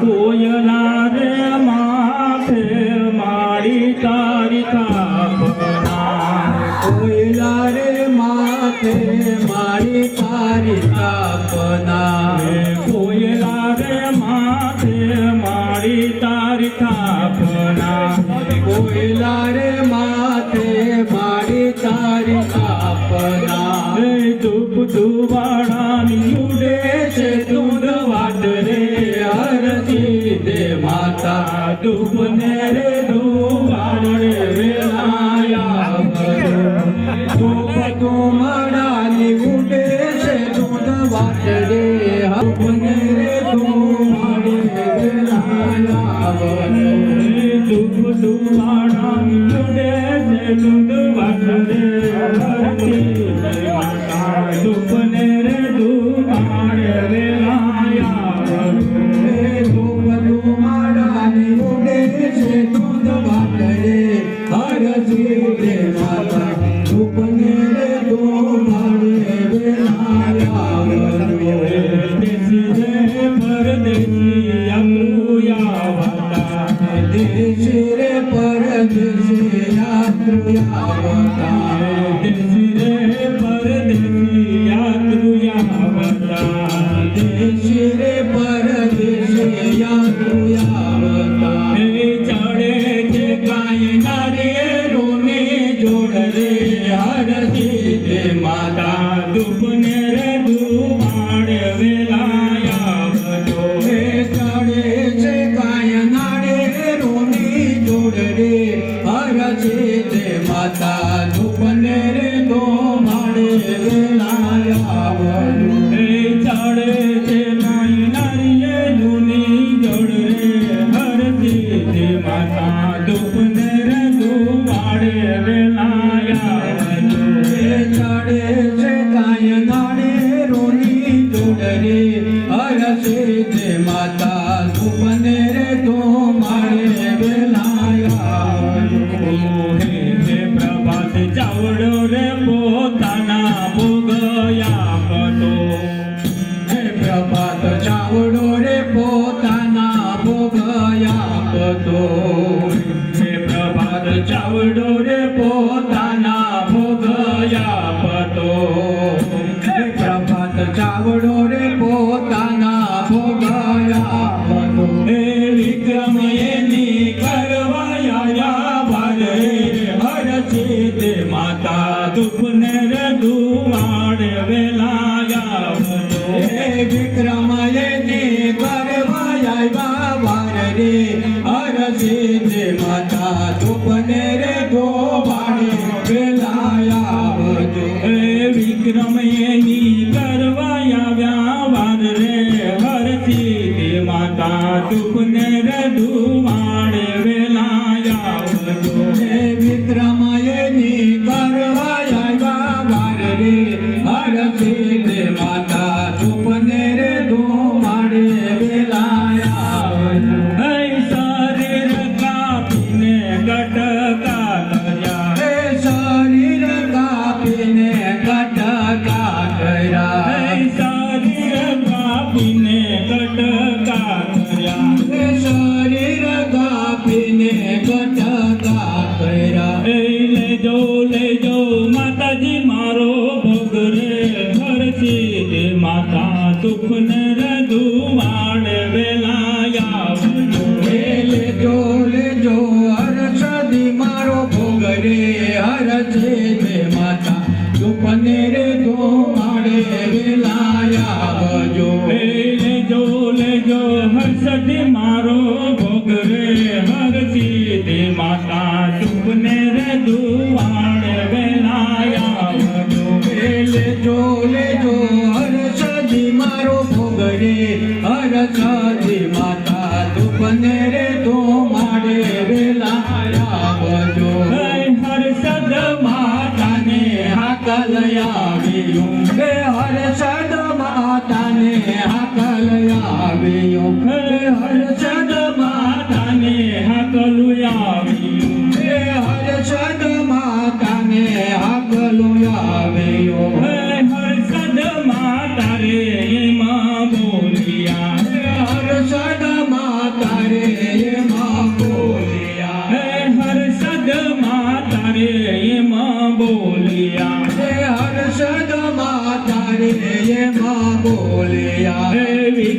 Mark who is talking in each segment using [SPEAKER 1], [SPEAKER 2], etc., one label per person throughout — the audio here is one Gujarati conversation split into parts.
[SPEAKER 1] કોયલા રે માથે મારી તારી તાપના
[SPEAKER 2] કોયલા રે માથે મારી તારી તાપના
[SPEAKER 1] કોયલા રે માથે મારી ધૂપ
[SPEAKER 2] ધુવા रे
[SPEAKER 1] ಬಿಡು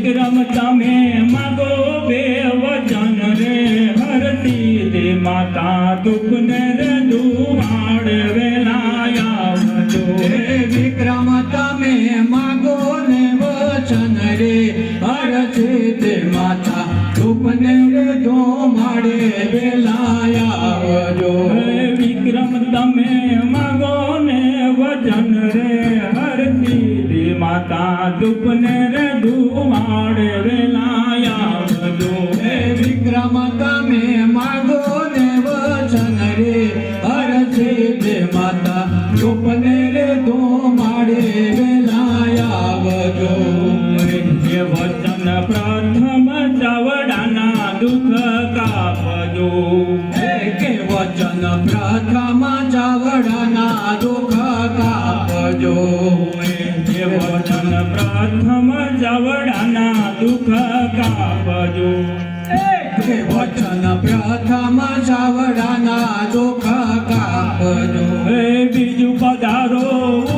[SPEAKER 1] વિક્રમ
[SPEAKER 2] તમે માગો બે વચન રે હરતી દે માતા દુઃખને રે દુવાડ વેલાયા
[SPEAKER 1] હે વિક્રમ તમે માગો ને વચન રે
[SPEAKER 2] હરતી દે માતા દુઃખને રે દુવાડે વેલાયા આવજો
[SPEAKER 1] હે વિક્રમ તમે માગો ને વચન રે હરતી દે માતા દુઃખને આપજો.
[SPEAKER 2] કે વચન પ્રથમ જવડના દુઃખ કાપજો.
[SPEAKER 1] કે દુઃખ કાપજો.
[SPEAKER 2] કે વચન પ્રથમ જવડના બીજું પધારો.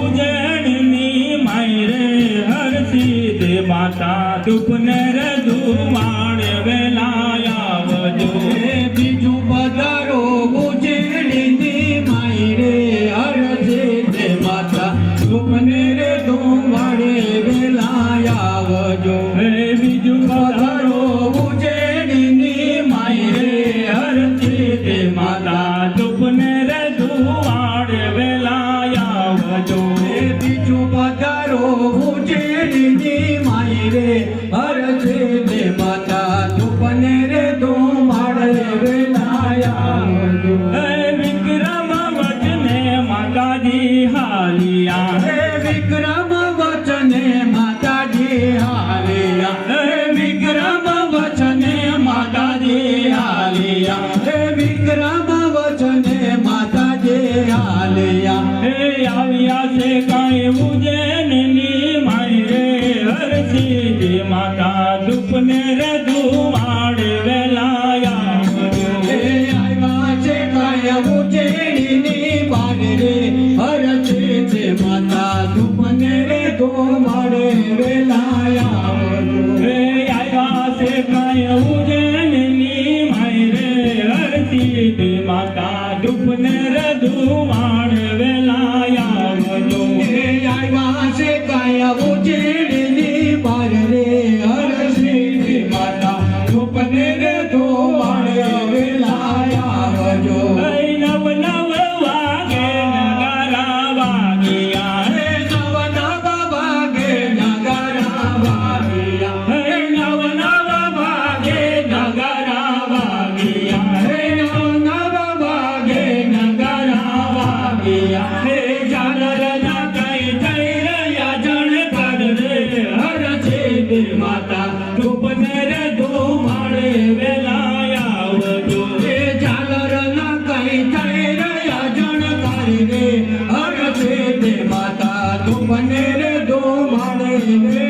[SPEAKER 2] બને રે દો માણે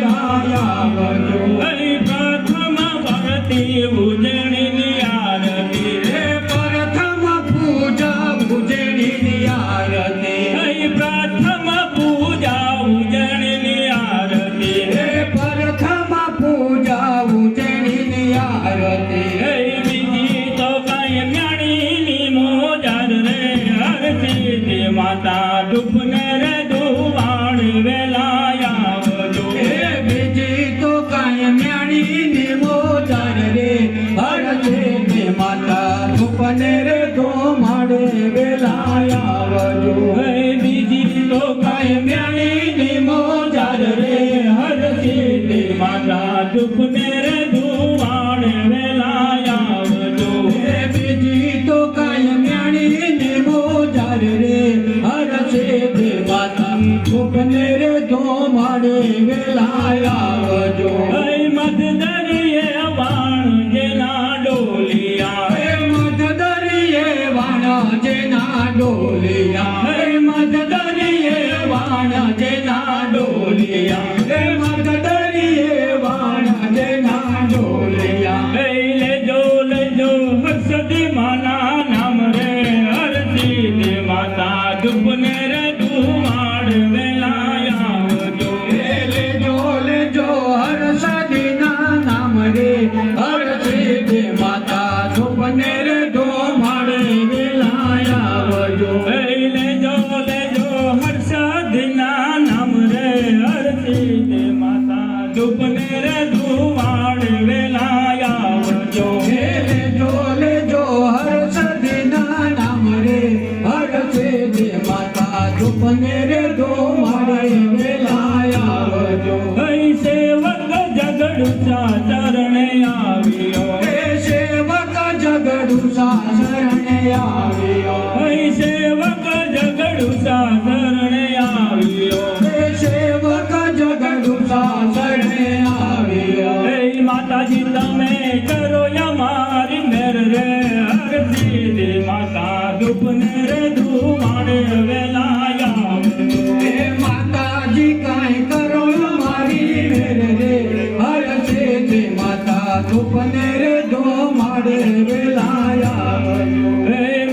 [SPEAKER 2] રે દો
[SPEAKER 1] માડે વેલાયા
[SPEAKER 2] હે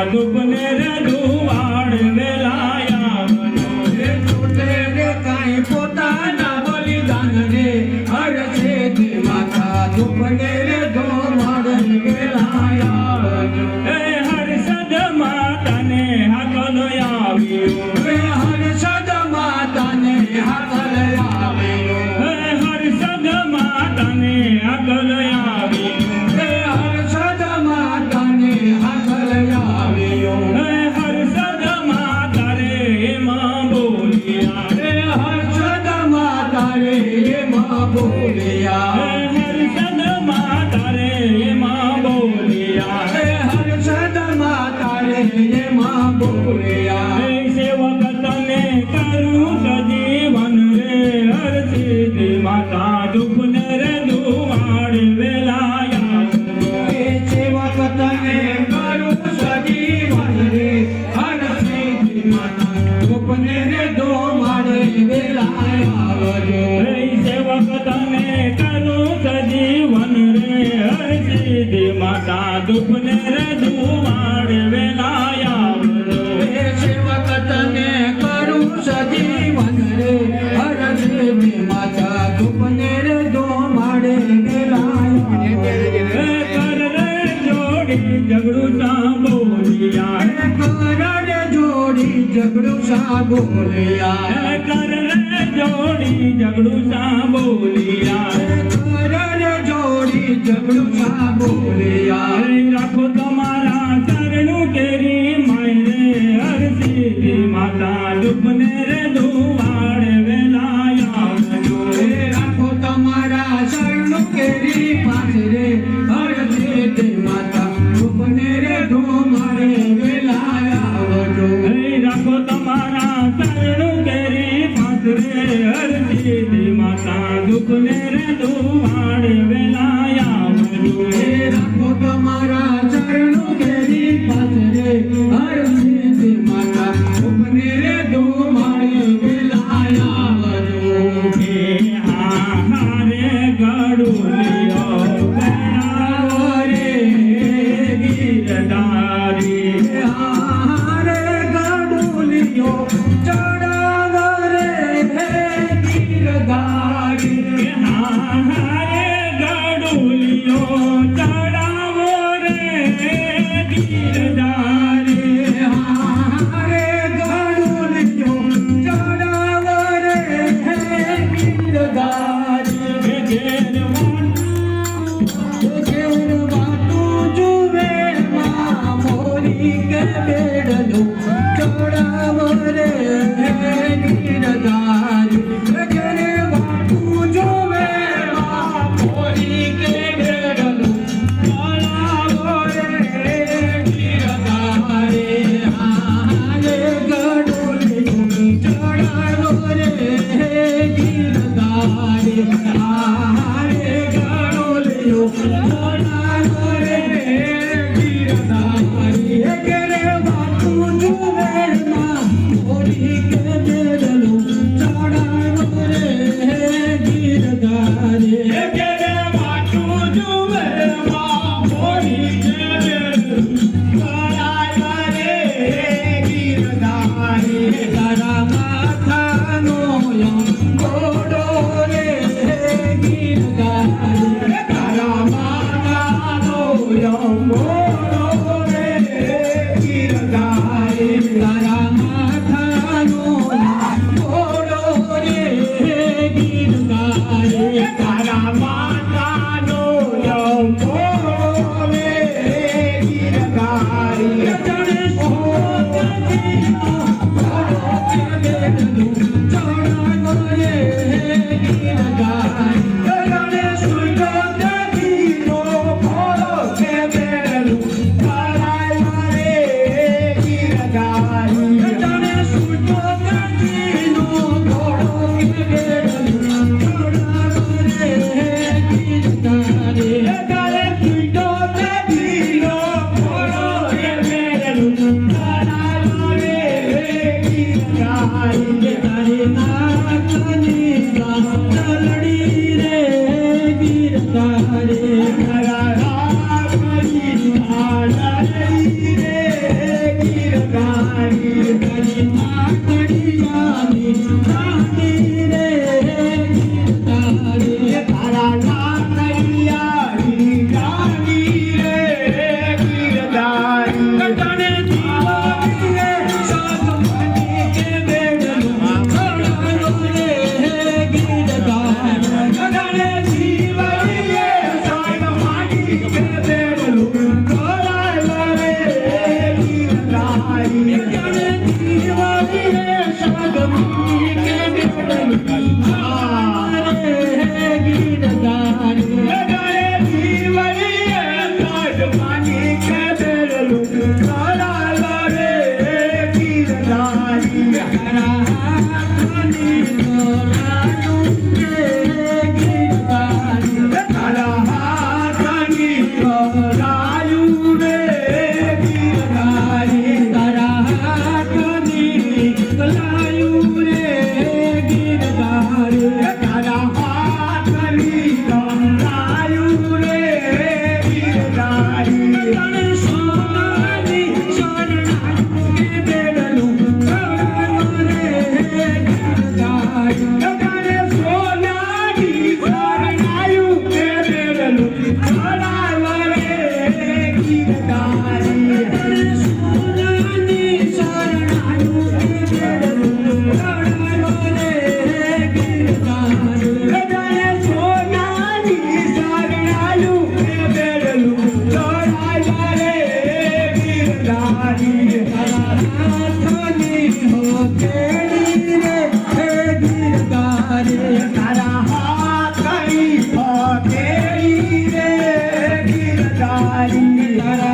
[SPEAKER 1] Adubner સા બોલિયા કર રે જોડી ઝઘડું
[SPEAKER 2] સા બોલિયા
[SPEAKER 1] કર રે જોડી ઝઘડું
[SPEAKER 2] સા બોલિયા Hallelujah. I'm
[SPEAKER 3] not